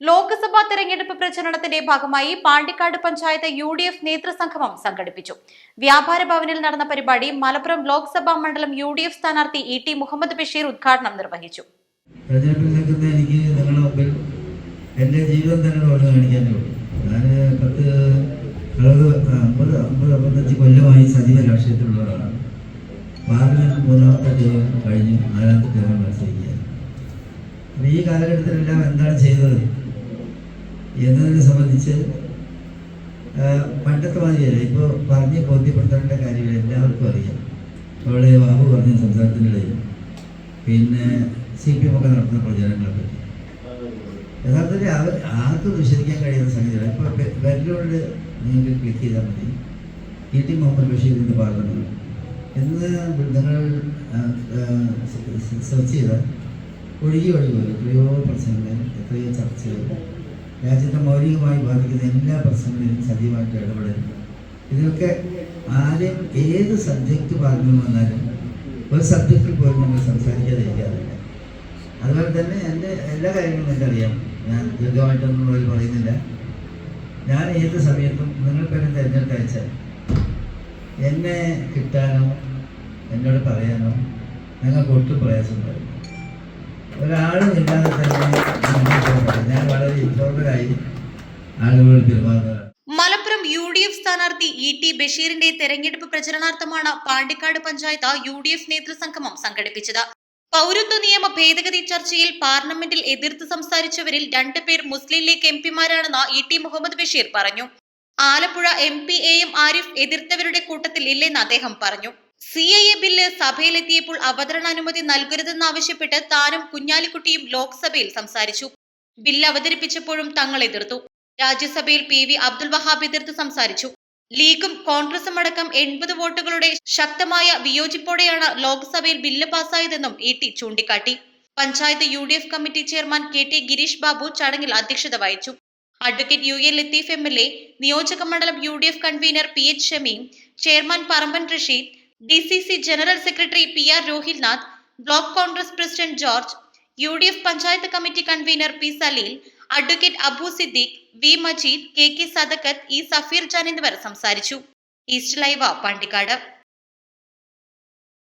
ലോക്സഭാ തെരഞ്ഞെടുപ്പ് പ്രചരണത്തിന്റെ ഭാഗമായി Pandikkad panchayat U D F നേതൃസംഗമം സംഘടിപ്പിച്ചു. വ്യാപാര ഭവനിൽ നടന്ന പരിപാടി മലപ്പുറം ലോക്സഭാ മണ്ഡലം യു ഡി എഫ് സ്ഥാനാർത്ഥി ഇ ടി മുഹമ്മദ് ബഷീർ ഉദ്ഘാടനം നിർവഹിച്ചു. ജീവിതം തന്നെ ഞാൻ സജീവ മൂന്നാമത്തെ ടേം നാലാമത്തെ ടേം മത്സരിക്കുകയാണ് ഈ കാലഘട്ടത്തിലെല്ലാം എന്താണ് ചെയ്തത്? എന്നതിനെ സംബന്ധിച്ച് പണ്ടത്തെ മാതിരിയല്ല. ഇപ്പോൾ പറഞ്ഞ് ബോധ്യപ്പെടുത്തേണ്ട കാര്യങ്ങൾ എല്ലാവർക്കും അറിയാം. അവിടെ ബാബു പറഞ്ഞ സംസാരത്തിനിടയിൽ. പിന്നെ സി പി എം ഒക്കെ നടത്തുന്ന പ്രചാരണങ്ങളെ പറ്റി. യഥാർത്ഥത്തിൽ അവർ ആർക്കും വിശ്വസിക്കാൻ കഴിയുന്ന സംഗതിയാണ് ഇപ്പോൾ ബെല്ലോട് നിങ്ങൾക്ക് ക്ലിക്ക് ചെയ്താൽ മതി. ഇ ടി മുഹമ്മദ് ബഷീറിന്റെ പാർലമെന്റ് എന്ന് നിങ്ങൾ സെർച്ച് ചെയ്താൽ ഒഴുകി ഒഴുകി എത്രയോ പ്രശ്നങ്ങൾ എത്രയോ ചർച്ചകൾ രാജ്യത്തെ മൗലികമായി ബാധിക്കുന്ന എല്ലാ പ്രശ്നങ്ങളിലും സജീവമായിട്ട് ഇടപെടരുത്. ഇതിനൊക്കെ ആരെയും ഏത് സബ്ജക്റ്റ് പറഞ്ഞു വന്നാലും ഒരു സബ്ജക്റ്റിൽ പോലും നമ്മൾ സംസാരിക്കാതെ ഇരിക്കാറില്ല അതുപോലെ തന്നെ എന്റെ എല്ലാ കാര്യങ്ങളും എനിക്കറിയാം. ഞാൻ ദീർഘമായിട്ടൊന്നും അവർ പറയുന്നില്ല. ഞാൻ ഏത് സമയത്തും നിങ്ങൾ എന്നെ തിരഞ്ഞെടുത്ത് അയച്ചാൽ എന്നെ കിട്ടാനോ എന്നോട് പറയാനോ ഞങ്ങൾക്ക് ഒട്ടും പ്രയാസം പറയും ഒരാളും ഇല്ലാതെ തന്നെ മലപ്പുറം യു ഡി എഫ് സ്ഥാനാർത്ഥി ഇ ടി ബഷീറിന്റെ തെരഞ്ഞെടുപ്പ് പ്രചരണാർത്ഥമാണ് Pandikkad panchayat U D F നേതൃസംഗമം സംഘടിപ്പിച്ചത്. പൗരത്വ നിയമ ഭേദഗതി ചർച്ചയിൽ പാർലമെന്റിൽ എതിർത്ത് സംസാരിച്ചവരിൽ രണ്ടുപേർ മുസ്ലിം ലീഗ് എം പിമാരാണെന്ന് ഇ ടി മുഹമ്മദ് ബഷീർ പറഞ്ഞു. Alappuzha M P A M Arif എതിർത്തവരുടെ കൂട്ടത്തിൽ ഇല്ലെന്ന് അദ്ദേഹം പറഞ്ഞു. സി ഐ എ ബില്ല് സഭയിലെത്തിയപ്പോൾ അവതരണാനുമതി നൽകരുതെന്നാവശ്യപ്പെട്ട് താനും കുഞ്ഞാലിക്കുട്ടിയും ലോക്സഭയിൽ സംസാരിച്ചു. ബില്ല് അവതരിപ്പിച്ചപ്പോഴും തങ്ങൾ എതിർത്തു. രാജ്യസഭയിൽ പി വി അബ്ദുൽ വഹാബ് എതിർത്ത് സംസാരിച്ചു. ലീഗും കോൺഗ്രസും അടക്കം എൺപത് വോട്ടുകളുടെ ശക്തമായ വിയോജിപ്പോടെയാണ് ലോക്സഭയിൽ ബില്ല് പാസ്സായതെന്നും ഇ ടി ചൂണ്ടിക്കാട്ടി. Panchayat U D F committee chairman K T Girish Babu ചടങ്ങിൽ അധ്യക്ഷത വഹിച്ചു. Advocate U A Latheef M L A നിയോജക മണ്ഡലം U D F convener P H Shameem chairman Paramban Rasheed D C C general secretary P R Rohilnath block Congress president George U D F panchayat committee convener P Saleel advocate Abu Siddique V. Majeed K. K. Sadakkath E. Safeer Jan എന്നിവർ സംസാരിച്ചു. East live Pandikkad.